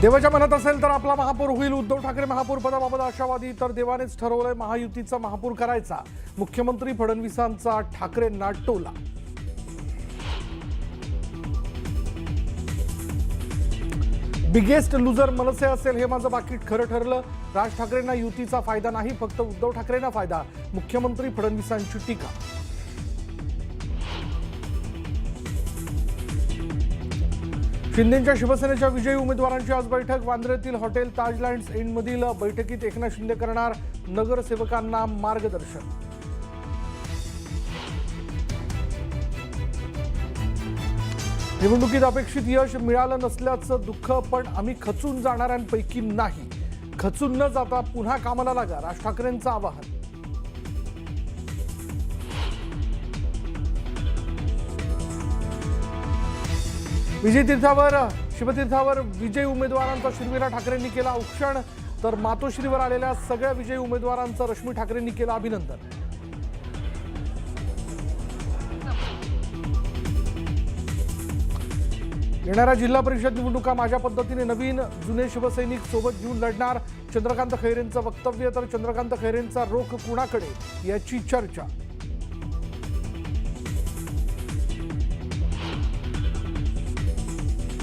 देवाच्या मनात असेल तर आपला महापौर होईल. उद्धव ठाकरे महापौर पदाबाबत आशावादी तर देवानेच ठरवलंय महायुतीचा महापौर करायचा. मुख्यमंत्री फडणवीसांचा ठाकरेंना टोला बिगेस्ट लुजर मनसे असेल हे माझं बाकीट खरं ठरलं. राज ठाकरेंना युतीचा फायदा नाही फक्त उद्धव ठाकरेंना फायदा. मुख्यमंत्री फडणवीसांची टीका. शिंदेच्या शिवसेनेच्या विजयी उमेदवारांची आज बैठक. वांद्र्यातील हॉटेल ताजलँड्स इनमधील बैठकीत एकनाथ शिंदे करणार नगरसेवकांना मार्गदर्शन. निवडणुकीत अपेक्षित यश मिळालं नसल्याचं दुःख पण आम्ही खचून जाणाऱ्यांपैकी नाही. खचून न जाता पुन्हा कामाला लागा राज ठाकरेंचं आवाहन. विजय तीर्थावर शिवतीर्थावर विजयी उमेदवारांचा शर्मिला ठाकरेंनी केला औक्षण. तर मातोश्रीवर आलेल्या सगळ्या विजयी उमेदवारांचं रश्मी ठाकरेंनी केलं अभिनंदन. येणाऱ्या जिल्हा परिषद निवडणुका माझ्या पद्धतीने नवीन जुने शिवसैनिक सोबत घेऊन लढणार. चंद्रकांत खैरेंचं वक्तव्य तर चंद्रकांत खैरेंचा रोख कुणाकडे? याची चर्चा.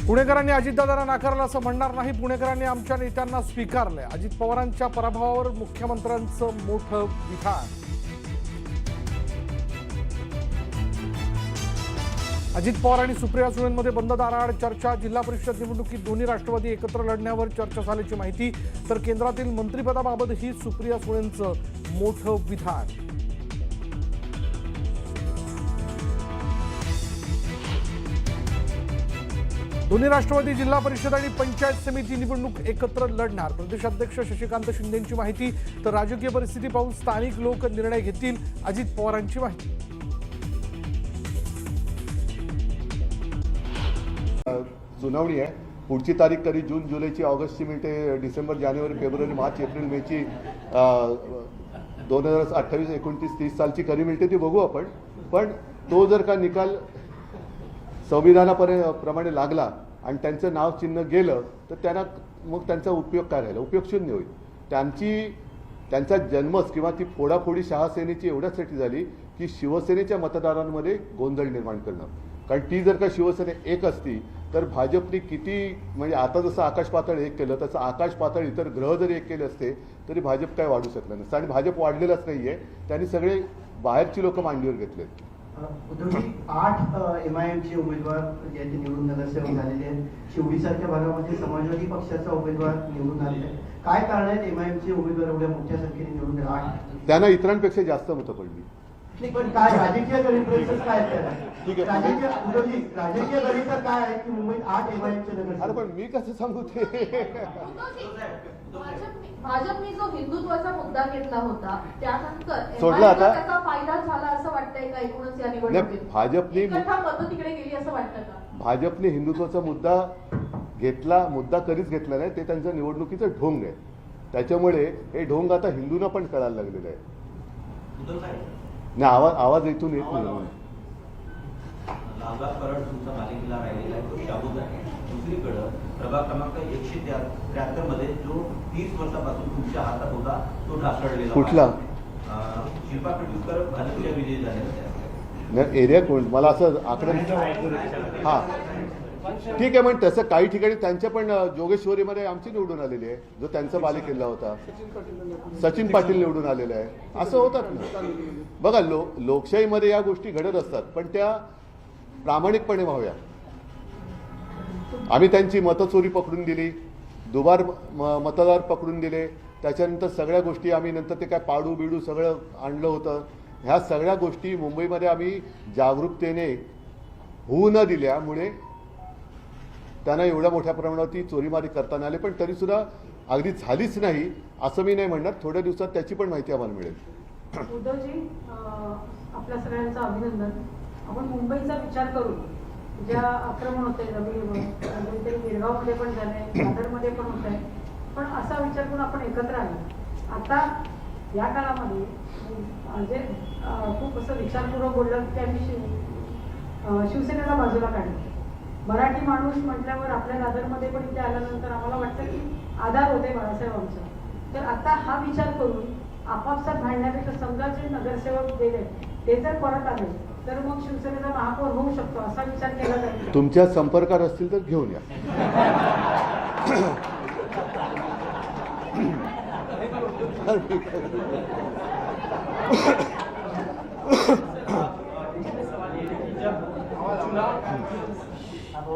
पुणेकरांनी अजितदादांना नाकारलं असं म्हणणार नाही. पुणेकरांनी आमच्या नेत्यांना स्वीकारलंय. अजित पवारांच्या पराभवावर मुख्यमंत्र्यांचं मोठं विधान. अजित पवार आणि सुप्रिया सुळेंमध्ये बंद दाराआड चर्चा. जिल्हा परिषद निवडणुकीत दोन्ही राष्ट्रवादी एकत्र लढण्यावर चर्चा झाल्याची माहिती. तर केंद्रातील मंत्रिपदाबाबतही सुप्रिया सुळेंचं मोठं विधान. दोन्ही राष्ट्रवादी जिल्हा परिषद आणि पंचायत समिती निवडणूक एकत्र लढणार. प्रदेशाध्यक्ष शशिकांत शिंदेची माहिती तर राजकीय परिस्थिती पाहून स्थानिक लोक निर्णय घेतील अजित पवारांची माहिती. सुनावणी आहे. पुढची तारीख कधी जून जुलैची ऑगस्टची मिळते डिसेंबर जानेवारी फेब्रुवारी मार्च एप्रिल मेची दोन हजार अठ्ठावीस एकोणतीस तीस सालची कधी मिळते ती बघू आपण. पण तो जर का निकाल संविधानापर्यंत प्रमाणे लागला आणि त्यांचं नाव चिन्ह गेलं तर त्यांना मग त्यांचा उपयोग काय राहिला? उपयोग शून्य होईल. त्यांची त्यांचा जन्मच किंवा ती फोडाफोडी शहासेनेची एवढ्यासाठी झाली की शिवसेनेच्या मतदारांमध्ये गोंधळ निर्माण करणं. कारण ती जर का शिवसेना एक असती तर भाजपने किती म्हणजे आता जसं आकाश पातळ एक केलं तसं आकाश पातळ इतर ग्रह जरी एक केले असते तरी भाजप काय वाढू शकलं नसतं. आणि भाजप वाढलेलंच आहे त्यांनी सगळे बाहेरची लोकं मांडीवर घेतलेत. उद्धवजी आठ एम आय एमचे उमेदवार जे निवडून नगरसेवक झालेले आहेत शिवडीसारख्या भागामध्ये समाजवादी पक्षाचा उमेदवार निवडून आलेला आहे. काय कारण आहेत एम आय एमचे उमेदवार एवढ्या मोठ्या संख्येने निवडून आठ त्यांना इतरांपेक्षा जास्त मतं पडली. पण काय राजकीय काय? ठीक आहे. राजकीय गणित काय आहे की मुंबईत आठ एम आय अरे पण मी कसं सांगू ते? भाजपने जो हिंदुत्वाचा मुद्दा घेतला होता त्यानंतर सोडला आता? त्याचा फायदा झाला असं वाटतंय का? एकूणच या निवडणुकीत? भाजपने- तिकडे गेली असं वाटतं का? भाजपने हिंदुत्वाचा मुद्दा घेतला मुद्दा कधीच घेतला नाही ते त्यांचं निवडणुकीचं ढोंग आहे. त्याच्यामुळे हे ढोंग आता हिंदूंना पण कळायला लागलेलं आहे. नाही आवाज आवाज इथून येत नाही. दुसरीकडं प्रभाग क्रमांक एकशे त्र्याहत्तरमध्ये जो तीस वर्षापासून तुमच्या हातात होता तो ढासळलेला कुठला? शिल्पा भाजपच्या विजयी एरिया कोण? मला असं आकडे हा. ठीक आहे पण तसं काही ठिकाणी त्यांच्या पण जोगेश्वरीमध्ये आमची निवडून आलेली आहे जो त्यांचा बालेकिल्ला होता. सचिन पाटील निवडून आलेले आहे. असं होतात ना. बघा लो लोकशाहीमध्ये या गोष्टी घडत असतात पण त्या प्रामाणिकपणे व्हाव्या. आम्ही त्यांची मतचोरी पकडून दिली दुबार मतदार पकडून दिले. त्याच्यानंतर सगळ्या गोष्टी आम्ही नंतर ते काय पाडू बिडू सगळं आणलं होतं. ह्या सगळ्या गोष्टी मुंबईमध्ये आम्ही जागरूकतेने होऊ न दिल्यामुळे त्यांना एवढ्या मोठ्या प्रमाणावरती चोरीमारी करताना आले पण तरीसुद्धा अगदी झालीच नाही असं मी नाही म्हणणार. थोड्या दिवसात त्याची पण माहिती आम्हाला मिळेल. उद्धवजी आपल्या सगळ्यांचं अभिनंदन. आपण मुंबईचा विचार करू. ज्या आक्रमण होते रवी ते गिरगावमध्ये पण झाले दादरमध्ये पण होत आहे पण असा विचार करून आपण एकत्र आलो. आता या काळामध्ये म्हणजे खूप असं विचारपूर्वक बोललं की आम्ही शिवसेनेला बाजूला काढलं. मराठी माणूस म्हटल्यावर आपल्या दादरमध्ये पण इथे आल्यानंतर आम्हाला वाटतं की आधार होते बाळासाहेब आमचा तर आता हा विचार करून आपापसात भांडण्यापेक्षा समजा जे नगरसेवक गेले ते जर परत आले तर मग शिवसेनेचा महापौर होऊ शकतो असा विचार केला जाईल तुमच्या संपर्कात असतील तर घेऊन या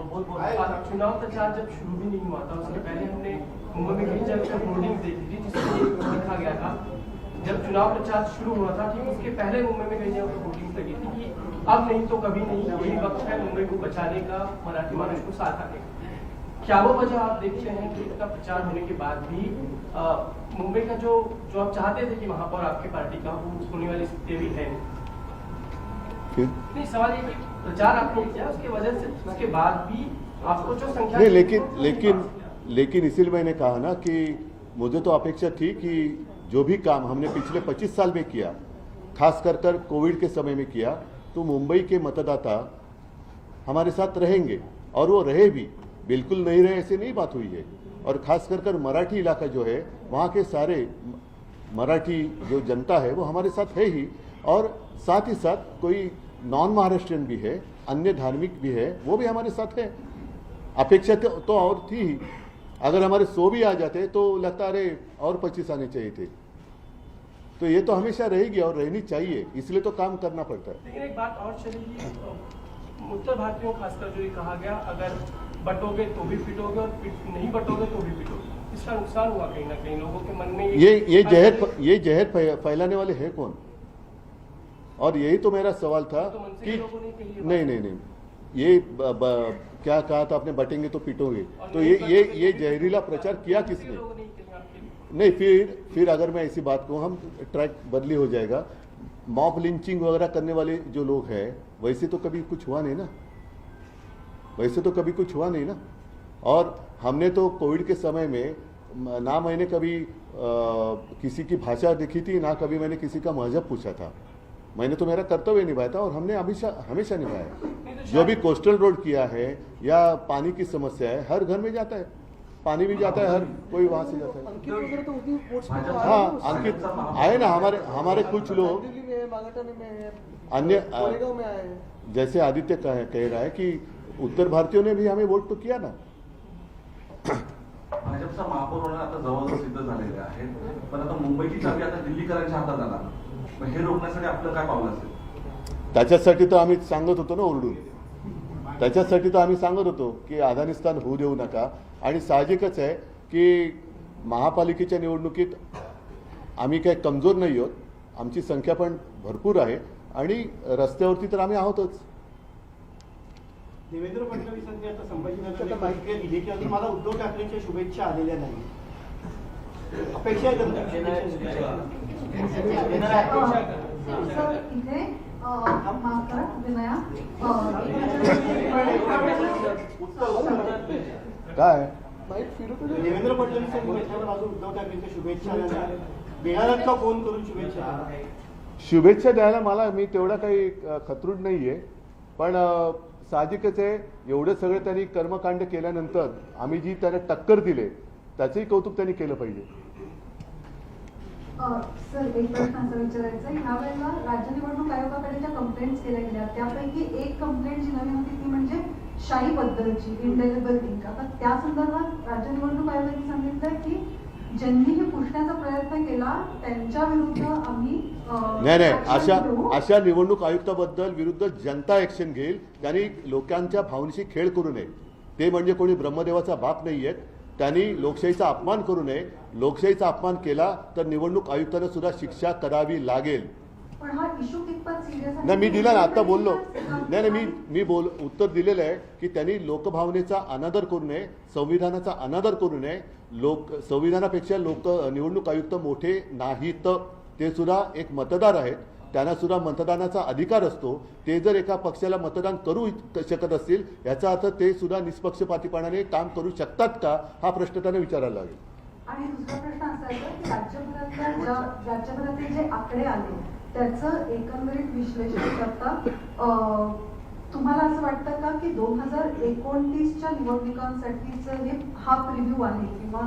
चुनाव प्रचार जब शुरू भी नहीं हुआ था उसके पहले हमने मुंबई में कई जगह होर्डिंग देखी थी जिसमें लिखा गया था। जब चुनाव प्रचार शुरू हुआ था ठीक उसके पहले मुंबई में कई जगह होर्डिंग लगी थी कि अब नहीं तो कभी नहीं यही वक्त है मुंबई को बचाने का मराठी मानस को साथ आने का। क्या वो वजह आप देखते हैं कि इतना प्रचार होने के बाद भी मुंबई का जो जो आप चाहते थे कि महापौर आपकी पार्टी का वो होने वाली स्थिति भी है नहीं नहीं सवाल ये कि प्रचार आपने किया उसके वजह से? उसके बाद भी आपको जो संख्या नहीं लेकिन लेकिन लेकिन इसीलिए मैंने कहा ना कि मुझे तो अपेक्षा थी कि जो भी काम हमने पिछले 25 साल में किया खास कर कर कोविड के समय में किया तो मुंबई के मतदाता हमारे साथ रहेंगे और वो रहे भी। बिल्कुल नहीं रहे ऐसे नहीं बात हुई है। और खास कर कर मराठी इलाका जो है वहाँ के सारे मराठी जो जनता है वो हमारे साथ है ही। और साथ ही साथ कोई नॉन महाराष्ट्रियन भी है अन्य धार्मिक भी है वो भी हमारे साथ है। अपेक्षा तो, तो और थी ही। अगर हमारे सो भी आ जाते तो लगता अरे और पच्चीस आने चाहिए थे। तो ये तो हमेशा रहेगी और रहनी चाहिए इसलिए तो काम करना पड़ता है। लेकिन एक बात और चलेगी उत्तर भारतीयों खासकर जो ये कहा गया अगर बटोगे तो भी पिटोगे और पिट नहीं बटोगे तो भी पिटोगे। इसका नुकसान हुआ कहीं ना कहीं लोगों के मन में ये ये जहर ये जहर फैलाने वाले हैं कौन? और यही तो मेरा सवाल था तो कि के नहीं नहीं नहीं। ये ब, ब, क्या कहा था आपने? बटेंगे तो पिटोगे। तो ये ये ये जहरीला प्रचार किया किसने। नहीं फिर फिर अगर मैं ऐसी बात कहूँ हम ट्रैक बदली हो जाएगा। मॉब लिंचिंग वगैरह करने वाले जो लोग हैं वैसे तो कभी कुछ हुआ नहीं ना। वैसे तो कभी कुछ हुआ नहीं ना। और हमने तो कोविड के समय में ना मैंने कभी अ, किसी की भाषा देखी थी ना कभी मैंने किसी का मज़हब पूछा था। मैंने तो मेरा कर्तव्य निभाया था और हमने हमेशा हमेशा निभाया जो भी कोस्टल रोड किया है या पानी की समस्या है हर घर में जाता है। पानी भी जाता है हर कोई वहाँ से जाता है। हाँ अंकित आए ना हमारे हमारे कुछ लोग अन्य जैसे आदित्य कह, कह रहा है कि उत्तर भारतीयों ने भी हमें वोट तो किया ना। भाजपचा महापौर आता जवळ सिद्ध झालेले आहे. पण आता मुंबईची चावी आता दिल्लीकरांच्या हातात जाणार. मग हे रोखण्यासाठी आपलं काय पाऊल असेल? त्याच्यासाठी तर आम्ही सांगत होतो ना ओरडून. त्याच्यासाठी तर आम्ही सांगत होतो की अफगाणिस्तान होऊ देऊ नका. आणि साहजिकच आहे की महापालिकेच्या निवडणुकीत आम्ही काही कमजोर नाही आहोत. आमची संख्या पण भरपूर आहे. आणि रस्त्यावरती तर आम्ही आहोतच. देवेंद्र फडणवीसांनी आता संभाजीनगरला प्रतिक्रिया दिली की अजून मला उद्धव ठाकरेंच्या शुभेच्छा आलेल्या नाही अपेक्षा आहे इथे काय? देवेंद्र उद्धव ठाकरेंच्या शुभेच्छा फोन करून शुभेच्छा? शुभेच्छा द्यायला मला मी तेवढा काही खतरूड नाही आहे पण साहजिकच आहे एवढं सगळं त्यांनी कर्मकांड केल्यानंतर आम्ही जी त्यांना टक्कर दिले त्याचंही कौतुक त्यांनी केलं पाहिजे. सर एक प्रश्न असा विचारायचा आहे. ह्या वेळेला राज्य निवडणूक आयोगाकडे ज्या कंप्लेंट्स केल्या गेल्या त्यापैकी एक कंप्लेंट जी नवी होती ती म्हणजे शाही बद्दलची इंडेलिबल लिंक आता त्या संदर्भात राज्य निवडणूक आयोगाने सांगितलं की ज्यांनी हे पुसण्याचा प्रयत्न केला त्यांच्या विरुद्ध आम्ही नाही नाही. अशा. अशा निवडणूक आयुक्ताबद्दल विरुद्ध जनता ऍक्शन घेईल. त्यांनी लोकांच्या भावनेशी खेळ करू नये. ते म्हणजे कोणी ब्रह्मदेवाचा बाप नाही आहेत त्यांनी लोकशाहीचा अपमान करू नये. लोकशाहीचा अपमान केला तर निवडणूक आयुक्तांना सुद्धा शिक्षा करावी लागेल. नाही मी दिला ना आता बोललो. नाही नाही मी मी बोल उत्तर दिलेलं आहे की त्यांनी लोकभावनेचा अनादर करू नये संविधानाचा अनादर करू नये. लोक संविधानापेक्षा लोक निवडणूक आयुक्त मोठे नाहीत. ते सुद्धा एक मतदार आहेत. त्यांना सुद्धा मतदानाचा अधिकार असतो. ते जर एका पक्षाला मतदान करू शकत असतील याचा अर्थ ते सुद्धा निष्पक्षपातीपणाने काम करू शकतात का? हा प्रश्न त्यांना विचारायला लागेल. आणि दुसरा प्रश्न असा आहे की राज्यभरातल्या राज्यभरातील जे आकडे आले त्याचं एकंदरीत विश्लेषण करता तुम्हाला असं वाटतं का की दोन हजार एकोणतीसच्या निवडणुकांसाठीच हे हा प्रिव्ह्यू आहे? किंवा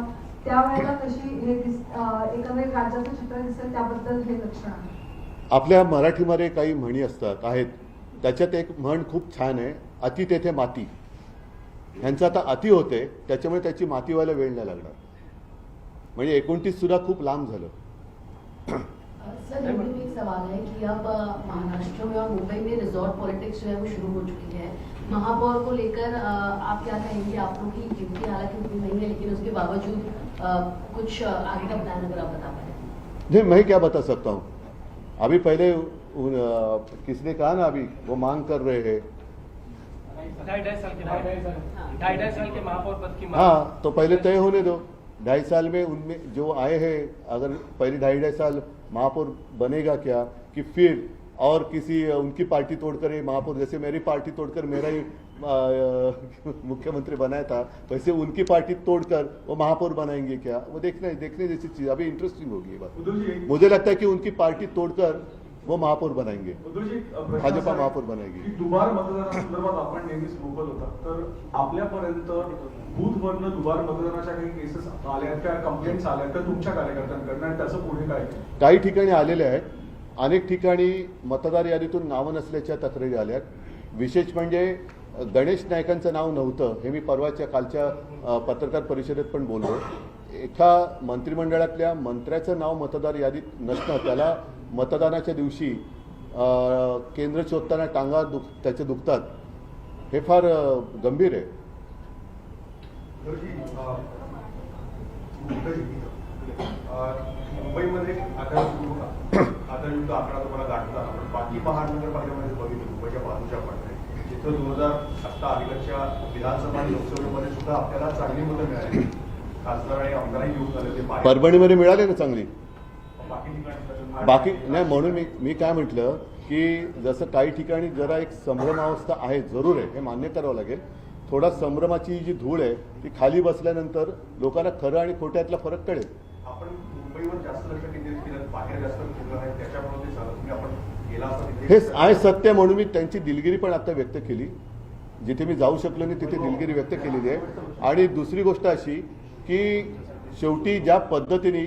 त्यावेळेला कशी हे दिस एकंदरीत राज्याचं चित्र दिसेल त्याबद्दल हे लक्षण आहे. आपल्या मराठीमध्ये काही म्हणी असतात आहेत. त्याच्यात एक म्हण खूप छान आहे अति तेथे माती. ह्यांचं आता अति होते त्याच्यामुळे त्याची माती व्हायला वेळ नाही लागणार. म्हणजे एकोणतीस सुद्धा खूप लांब झालं. सर हिंदी में एक सवाल है कि अब अ, महाराष्ट्र में और मुंबई में रिजॉर्ट पॉलिटिक्स जो है वो शुरू हो चुकी है महापौर को लेकर आप क्या कहेंगे? आप लोग की गिनती हालांकि उतनी नहीं है लेकिन उसके बावजूद कुछ आगे का प्लान अगर आप बता पाए। नहीं मैं क्या बता सकता हूँ? अभी पहले उन, किसने कहा ना अभी वो मांग कर रहे हैं। ढाई ढाई साल के ढाई ढाई साल के महापौर पद की मांग। हाँ तो पहले तय होने दो। ढाई साल में उनमें जो आए हैं अगर पहले ढाई ढाई साल महापौर बनेगा क्या कि फिर और किसी उनकी पार्टी तोड़कर ये महापौर जैसे मेरी पार्टी तोड़कर मेरा ही मुख्यमंत्री बनाया था वैसे उनकी पार्टी तोड़कर वो महापौर बनाएंगे क्या? वो देखने देखने जैसी चीज अभी इंटरेस्टिंग होगी ये बात। मुझे लगता है कि उनकी पार्टी तोड़कर वो महापौर बनाएंगे। भाजपा महापौर बनाएगी. दुबार मतदानासंदर्भात आपण नेहमीच होता तर आपल्यापर्यंत बूथवरनं दुबार मतदानाच्या काही केसेस आल्या कंप्लेंट्स आल्या तुमच्या कार्यकर्त्यांकडनं? आणि त्याचं पुढे काय? काही ठिकाणी आलेले आहेत. अनेक ठिकाणी मतदार यादीतून नावं नसल्याच्या तक्रारी आल्यात विशेष म्हणजे गणेश नायकांचं नाव नव्हतं हे मी परवाच्या कालच्या पत्रकार परिषदेत पण बोललो. एका मंत्रिमंडळातल्या मंत्र्याचं नाव मतदार यादीत नसणं त्याला मतदानाच्या दिवशी केंद्र शोधताना टांगा दुख त्याचे दुखतात हे फार गंभीर आहे. मुंबईमध्ये आता आता युद्ध आकडा तुम्हाला गाठला बाकी महानगरपालिकेमध्ये बघितलं मुंबईच्या बाजूच्या पण. तिथं दोन हजार आता अलीकडच्या विधानसभा आणि लोकसभेमध्ये सुद्धा आपल्याला चांगली मतं मिळाली. खासदार आणि आमदारही येऊन झाले ते. परभणीमध्ये मिळाले ना चांगली? बाकी ठिकाणी बाकी नाही म्हणून मी मी काय म्हटलं की जसं काही ठिकाणी जरा एक संभ्रमावस्था आहे जरूर आहे हे मान्य करावं लागेल. थोडा संभ्रमाची जी धूळ आहे ती खाली बसल्यानंतर लोकांना खरं आणि खोट्यातला फरक कळेल. आपण मुंबईवर जास्त लक्ष केंद्रित केलं बाहेर जास्त केलं नाही त्याच्यामुळे ते झालं तुम्ही आपण गेला असता तिथे हे आहे सत्य म्हणून मी त्यांची दिलगिरी पण आता व्यक्त केली. जिथे मी जाऊ शकलो नाही तिथे दिलगिरी व्यक्त केलेली आहे. आणि दुसरी गोष्ट अशी की शेवटी ज्या पद्धतीने